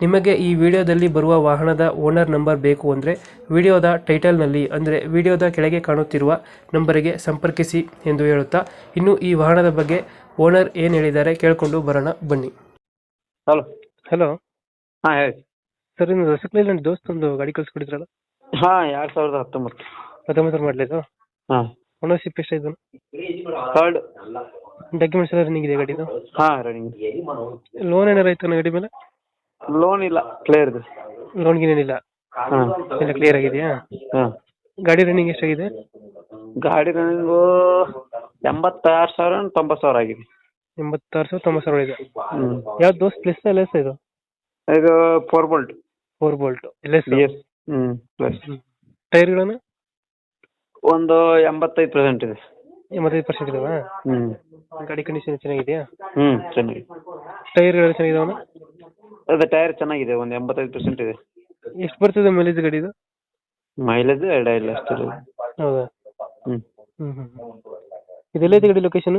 ನಿಮಗೆ ಈ ವಿಡಿಯೋದಲ್ಲಿ ಬರುವ ವಾಹನದ ಓನರ್ ನಂಬರ್ ಬೇಕು ಅಂದರೆ ವಿಡಿಯೋದ ಟೈಟಲ್ನಲ್ಲಿ ಅಂದರೆ ವಿಡಿಯೋದ ಕೆಳಗೆ ಕಾಣುತ್ತಿರುವ ನಂಬರಿಗೆ ಸಂಪರ್ಕಿಸಿ ಎಂದು ಹೇಳುತ್ತಾ ಇನ್ನು ಈ ವಾಹನದ ಬಗ್ಗೆ ಓನರ್ ಏನು ಹೇಳಿದ್ದಾರೆ ಕೇಳಿಕೊಂಡು ಬರೋಣ ಬನ್ನಿ. ಹಲೋ. ಹಲೋ. ಹಾಂ ಹೇಳಿ. ಸರ್ ಇನ್ನು ನನ್ನ ದೋಸ್ತ್ ಒಂದು ಗಾಡಿ ಕಳಿಸ್ಕೊಡಿದ್ರಲ್ಲ? ಹಾಂ ಎರಡು ಸಾವಿರದ ಹತ್ತೊಂಬತ್ತು. ಹತ್ತೊಂಬತ್ತರ ಮಾಡಲಿದ್ದು ಹಾಂ. ಓನರ್ಶಿಪ್ ಎಷ್ಟಾಯ್ತು ಥರ್ಡ್ ಡಾಕ್ಯುಮೆಂಟ್ಸ್ ಎಲ್ಲ ರನ್ನಿಂಗ್ ಇದೆ ಗಾಡಿದು? ಹಾಂ ರನ್ನಿಂಗ್ ಲೋನ್ ಏನಾರು ಆಯ್ತು ಗಾಡಿ ಮೇಲೆ? ಲೋನ್ ಇಲ್ಲ. ಕ್ಲಿಯರ್ ಇದೆ. ಲೋನ್ಗೆ ಏನಿಲ್ಲ. ಹಾಂ. ಎಲ್ಲ ಕ್ಲಿಯರ್ ಆಗಿದೆಯಾ? ಹಾಂ. ಗಾಡಿ ರನ್ನಿಂಗ್ ಎಷ್ಟಾಗಿದೆ? ಗಾಡಿ ರನ್ನಿಂಗು ಎಂಬತ್ತಾರು ಸಾವಿರ ತೊಂಬತ್ತು ಸಾವಿರ ಆಗಿದೆ. ಎಂಬತ್ತಾರು ಸಾವಿರ ತೊಂಬತ್ತು ಸಾವಿರ ಇದೆ. ಹ್ಞೂ ಯಾವ್ದು ದೋಸ್ತ್ ಪ್ಲಸ್ ಎಲ್ ಎಸ್ ಇದು? ಇದು four bolt four bolt L S S ಹ್ಞೂ ಪ್ಲಸ್ ಟೈರ್ಗಳನ್ನು? ಒಂದು ಎಂಬತ್ತೈದು ಪರ್ಸೆಂಟ್ ಇದೆ. ಎಂಬತ್ತೈದು ಪರ್ಸೆಂಟ್ ಇದಾವ? ಹ್ಞೂ ಗಾಡಿ ಕಂಡೀಷನ್ ಚೆನ್ನಾಗಿದೆಯಾ? ಹ್ಞೂ ಚೆನ್ನಾಗಿದೆ. ಟೈರ್ಗಳು ಚೆನ್ನಾಗಿದಾವನ? ಅದು ಟೈರ್ ಚೆನ್ನಾಗಿದೆ ಒಂದು ಎಂಬತ್ತೈದು ಪರ್ಸೆಂಟ್ ಇದೆ. ಎಷ್ಟು ಬರ್ತದೆ ಮೈಲೇಜ್ ಗಾಡಿದು? ಮೈಲೇಜ್ ಎರಡ ಇಲ್ಲ ಅಷ್ಟೇ ಹೌದಾ? ಹ್ಞೂ ಹ್ಮ್ ಇದೆಲ್ಲ ಇದೆಲ್ಲೈತೆ ಗಾಡಿ ಲೊಕೇಶನ್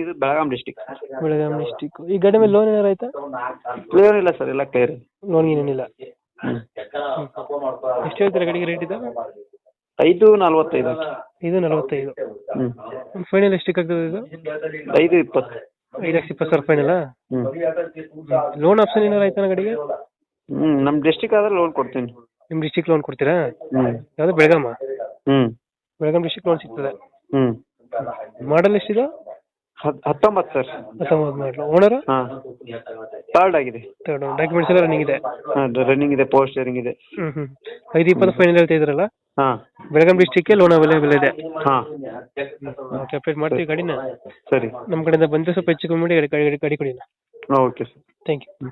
ಇದು ಬೆಳಗಾಂ ಡಿಸ್ಟಿಕ್ ಬೆಳಗಾಂ ಡಿಸ್ಟಿಕ್ ಈ ಗಾಡಿ ಮೇಲೆ ಲೋನ್ ಏನಾರ ಆಯ್ತಾ? ಕ್ಲಿಯರ್ ಇಲ್ಲ ಸರ್ ಎಲ್ಲ ಕ್ಲಿಯರ್ ಲೋನ್ ಏನೇನಿಲ್ಲ ಹ್ಞೂ ಎಷ್ಟು ಹೇಳ್ತೀರಾ ಗಾಡಿಗೆ ರೇಟ್ ಇದು? ಐದು ನಲವತ್ತೈದು. ಇದು ನಲವತ್ತೈದು. ಹ್ಞೂ ಫೈನಲ್ ಎಷ್ಟಕ್ಕೆ ಆಗ್ತದೆ ಇದು? ಐದು ಇಪ್ಪತ್ತು. ಐದು ಲಕ್ಷ ಇಪ್ಪತ್ತು ಸಾವಿರ ಫೈನಲ್ಲ ಹ್ಞೂ ಲೋನ್ ಆಪ್ಷನ್ ಏನಾರು ಆಯ್ತಾ ಗಾಡಿಗೆ ಹ್ಮ್ ನಮ್ಮ ಡಿಸ್ಟಿಕ್ ಆದ್ರೆ ಲೋನ್ ಕೊಡ್ತೀನಿ. ನಿಮ್ ಡಿಸ್ಟಿಕ್ ಲೋನ್ ಕೊಡ್ತೀರಾ? ಹ್ಮ್. ಯಾವುದು ಬೆಳಗಾಮ? ಹ್ಮ್. ಬೆಳಗಾಂ ಡಿಸ್ಟಿಕ್ ಲೋನ್ ಸಿಗ್ತದೆ. ಹ್ಮ್. ಮಾಡಲ್ ಎಷ್ಟಿದೆ? ಹತ್ ಹತ್ತೊಂಬತ್ತು ಸರ್. ಹತ್ತೊಂಬತ್ತು ಮಾಡಲ್ ಓನರ್ ಹಾಂ. ಥರ್ಡ್ ಆಗಿದೆ. ಡಾಕ್ಯುಮೆಂಟ್ಸ್ ಎಲ್ಲ ರನ್ನಿಂಗ್ ಇದೆ. ರನ್ನಿಂಗ್ ಇದೆ ಪೋಸ್ಟ್ ಶೇರಿಂಗ್ ಇದೆ. ಹ್ಮ್ ಹ್ಮ್. ಐದು ಇಪ್ಪತ್ತು ಫೈನಲ್ ಹೇಳ್ತಾ ಇದ್ರಲ್ಲ? ಹಾಂ. ಬೆಳಗಾಂ ಡಿಸ್ಟಿಕ್ಗೆ ಲೋನ್ ಅವೈಲೇಬಲ್ ಇದೆ. ಹಾ. ಓಕೆ ಅಪ್ಡೇಟ್ ಮಾಡ್ತೀವಿ ಗಾಡಿನ. ಸರಿ. ನಮ್ಮ ಕಡೆಯಿಂದ ಬಂದರೆ ಸ್ವಲ್ಪ ಹೆಚ್ಚು ಕಮ್ಮಿ ಮಾಡಿ ಗಾಡಿ ಗಾಡಿ ಗಾಡಿ ಕೊಡಿ ಓಕೆ ಸರ್ ಥ್ಯಾಂಕ್ ಯು